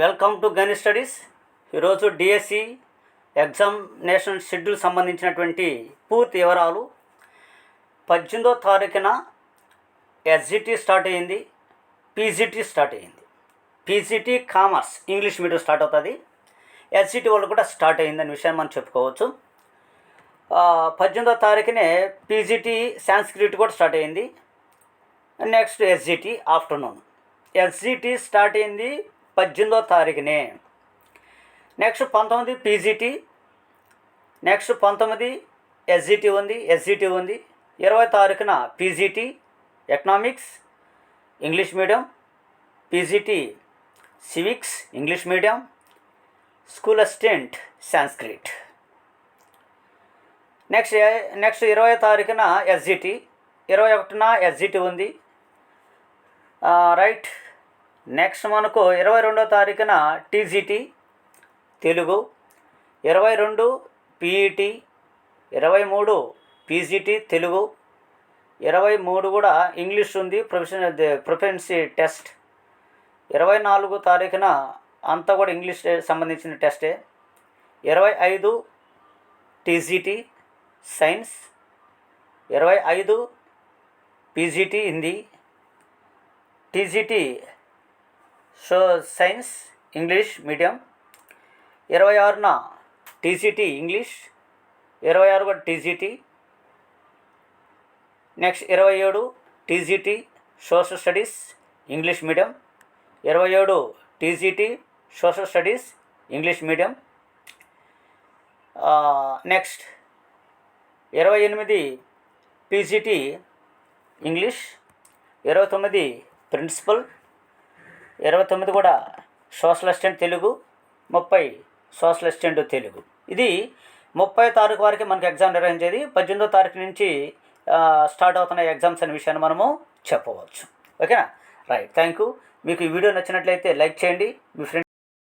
Welcome to Gani studies. ఈరోజు DSC examination schedule సంబంధించినటువంటి పూర్తి వివరాలు. పద్దెనిమిదో తారీఖున ఎస్జిటి స్టార్ట్ అయ్యింది పీజీటీ స్టార్ట్ అయ్యింది. PGT commerce English medium start అవుతుంది. ఎస్జిటి వాళ్ళు కూడా స్టార్ట్ అయ్యిందనే విషయాన్ని మనం చెప్పుకోవచ్చు. పద్దెనిమిదో తారీఖునే పీజీటీ సాంస్క్రిట్ కూడా స్టార్ట్ అయ్యింది. Next SGT afternoon. SGT start అయింది పద్దెనిమిదో తారీఖునే. నెక్స్ట్ పంతొమ్మిది పీజీటీ. నెక్స్ట్ పంతొమ్మిది ఎస్జిటి ఉంది ఎస్జిటి ఉంది. ఇరవై తారీఖున PGT economics English medium PGT civics English medium school assistant Sanskrit. Next next ఇరవై తారీఖున ఎస్జిటి. ఇరవై ఒకటిన ఎస్జిటి ఉంది. రైట్ నెక్స్ట్ మనకు ఇరవై రెండో తారీఖున టీజీటీ తెలుగు. ఇరవై రెండు పీఈటీ ఇరవై మూడు పీజీటీ తెలుగు. ఇరవై మూడు కూడా ఇంగ్లీష్ ఉంది ప్రొఫెషనల్ ప్రొఫెన్సీ టెస్ట్ ఇరవై నాలుగు తారీఖున అంతా కూడా ఇంగ్లీష్ సంబంధించిన టెస్టే ఇరవై ఐదు టీజీటీ సైన్స్ ఇరవై ఐదు PGT Hindi. TGT so science English medium. ఇరవై ఆరున టీజీటీ ఇంగ్లీష్. ఇరవై ఆరు కూడా టీజీటీ నెక్స్ట్ ఇరవై ఏడు TGT social studies English medium. ఇరవై ఏడు TGT social studies English medium. Next ఇరవై ఎనిమిది పీజీటీ ఇంగ్లీష్. ఇరవై తొమ్మిది ప్రిన్సిపల్. ఇరవై తొమ్మిది కూడా సోషల్ అసిస్టెంట్ తెలుగు ముప్పై సోషల్ అసిస్టెంట్ తెలుగు. ఇది ముప్పై తారీఖు వరకు మనకి ఎగ్జామ్ నిర్వహించేది. పద్దెనిమిదో తారీఖు నుంచి స్టార్ట్ అవుతున్న ఎగ్జామ్స్ అనే విషయాన్ని మనము చెప్పవచ్చు. ఓకేనా? రైట్. థ్యాంక్ యూ మీకు ఈ వీడియో నచ్చినట్లయితే లైక్ చేయండి. మీ ఫ్రెండ్